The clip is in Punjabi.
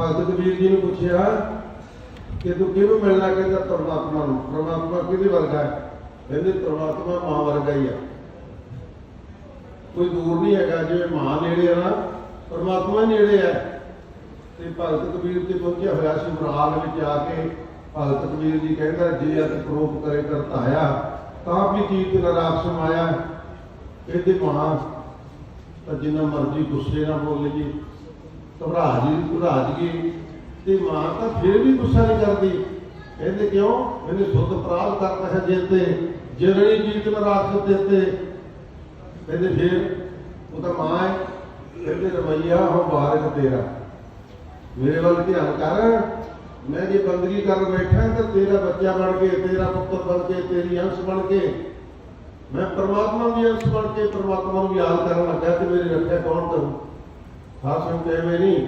ਭਗਤ ਕਬੀਰ ਜੀ ਨੂੰ ਪੁੱਛਿਆ ਕਿ ਤੂੰ ਕਿਹਨੂੰ ਮਿਲਣਾ ਕਹਿੰਦਾ ਪਰਮਾਤਮਾ ਨੂੰ? ਪਰਮਾਤਮਾ ਕਿਹਦੇ ਵਰਗਾ ਹੈ? ਕਹਿੰਦੇ ਪਰਮਾਤਮਾ ਮਾਂ ਵਰਗਾ ਹੀ ਆ। ਕੋਈ ਦੂਰ ਨਹੀਂ ਹੈਗਾ ਜਿਵੇਂ ਮਾਂ ਨੇੜੇ ਆ ਨਾ, ਪਰਮਾਤਮਾ ਨੇੜੇ ਹੈ ਤੇ ਭਗਤ ਕਬੀਰ ਤੇ ਪਹੁੰਚਿਆ ਹੋਇਆ ਸੀ ਵਿੱਚ ਆ ਕੇ, ਭਗਤ ਕਬੀਰ ਜੀ ਕਹਿੰਦਾ, ਜੇ ਅਤ ਪ੍ਰੋਪ ਕਰੇ ਕਰਤਾਇਆ, ਤਾਂ ਵੀ ਕੀਤ ਨਰਾਖ ਸਮਾਇਆ। ਇਹਦੇ ਮਾਂ ਤਾਂ ਜਿੰਨਾ ਮਰਜ਼ੀ ਗੁੱਸੇ ਨਾਲ ਬੋਲੇ ਜੀ। ਘਬਰਾ ਜੀ ਘਬਰਾ ਜੀ ਤੇ ਮਾਂ ਤਾਂ ਫਿਰ ਵੀ ਗੁੱਸਾ ਨਹੀਂ ਕਰਦੀ। ਕਹਿੰਦੇ ਕਿਉਂ? ਇਹਨੇ ਸੁਧ ਪ੍ਰਾਲ ਕਰਤਾ ਹੈ ਜੇਤੇ ਜਰਣੀ ਜੀਤ ਨਰਾਖ ਦਿੱਤੇ ਕਹਿੰਦੇ ਫਿਰ, ਉਹ ਤਾਂ ਮਾਂ ਹੈ। ਕਹਿੰਦੇ ਰਮਈਆ ਹੋ ਬਾਰਕ ਤੇਰਾ। ਮੇਰੇ ਵੱਲ ਧਿਆਨ ਕਰ। ਮੈਂ ਜੇ ਬੰਦਗੀ ਕਰਨ ਬੈਠਾ ਤਾਂ ਤੇਰਾ ਬੱਚਾ ਬਣ ਕੇ, ਤੇਰਾ ਪੁੱਤਰ ਬਣ ਕੇ, ਤੇਰੀ ਅੰਸ਼ ਬਣ ਕੇ। ਮੈਂ ਪਰਮਾਤਮਾ ਦੀ ਅੰਸ਼ ਬਣ ਕੇ ਪਰਮਾਤਮਾ ਨੂੰ ਯਾਦ ਕਰਨ ਲੱਗਾ ਤੇ ਮੇਰੀ ਰੱਖਿਆ ਕੌਣ ਕਰੂ? ਖਾਸ ਨੂੰ ਕਹਿ ਨਹੀਂ